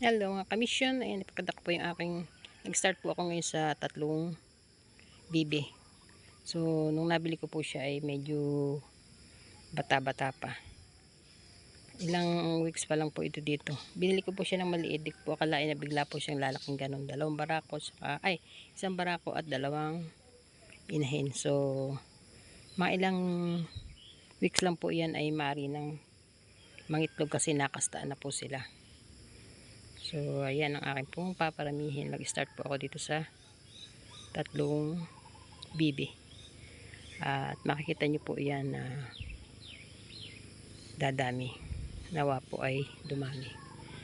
Hello mga kamisyon, ayan ipakita ko po yung aking nag-start po ako ngayon sa tatlong bibi. So nung nabili ko po siya ay medyo bata-bata pa. Ilang weeks pa lang po ito dito. Binili ko po siya ng maliit, di ko po akalain na bigla po siyang lalaking ganun. Dalawang barako, saka, ay isang barako at dalawang inahin. So mga ilang weeks lang po yan ay mari ng mangitlog kasi nakastaan na po sila. So, ayan ang aking pong paparamihin. Nag-start po ako dito sa tatlong bibi. At makikita nyo po yan na dadami. Nawa po ay dumami.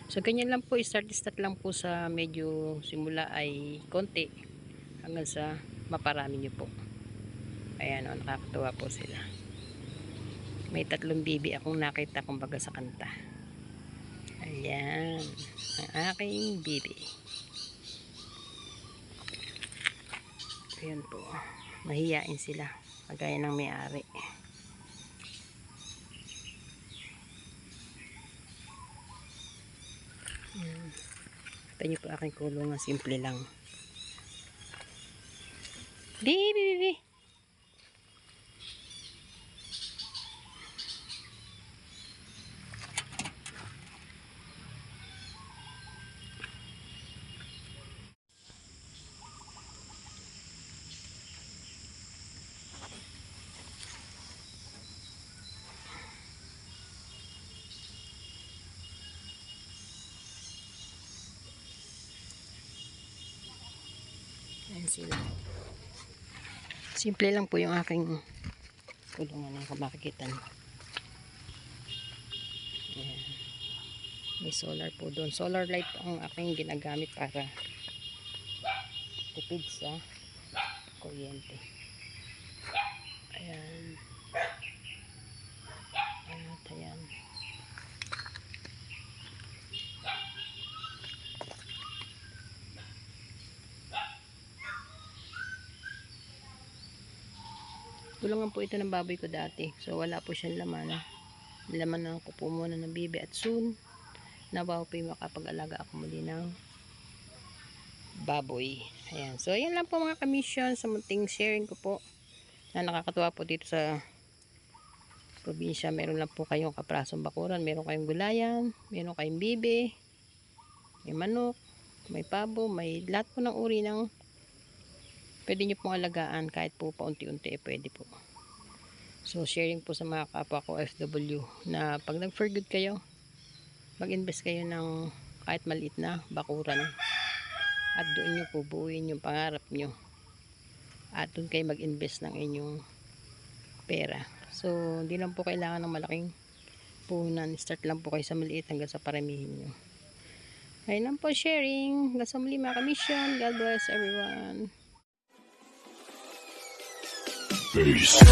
So, ganyan lang po. Start-start lang po sa medyo simula ay konti hanggang sa maparami nyo po. Ayan o, nakakatuwa po sila. May tatlong bibi akong nakita kumbaga sa kanta. Ayan. Aking bibi. Ayan po. Mahiyain sila. Kagaya ng may-ari. Kita niyo po aking kulungan. Simple lang. Bibi, bibi. Sila. Simple lang po yung aking kulungan makikita nyo. Ayan. May solar po doon. Solar light ang aking ginagamit para tipid sa kuryente. Ayan. At ayan. Tulungan po ito ng baboy ko dati. So, wala po siyang laman. Laman na ko po muna ng bibi. At soon, nabaw po yung makapag-alaga ako muli ng baboy. Ayan. So, ayan lang po mga kamisyon sa munting sharing ko po. Na nakakatuwa po dito sa probinsya. Meron lang po kayong kaprasong bakuran. Meron kayong gulayan. Meron kayong bibi. May manok. May pabo. May lahat po ng uri ng pwede nyo pong alagaan kahit po paunti-unti eh pwede po. So sharing po sa mga kapwa ko FW na pag nag-for good kayo, mag-invest kayo ng kahit maliit na bakuran at doon nyo po buuin yung pangarap nyo at doon kayo mag-invest ng inyong pera. So hindi lang po kailangan ng malaking puhunan. Start lang po kayo sa maliit hanggang sa paramihin nyo. Ayun lang po sharing. Hanggang sa muli mga kamisyon. God bless everyone. Peace.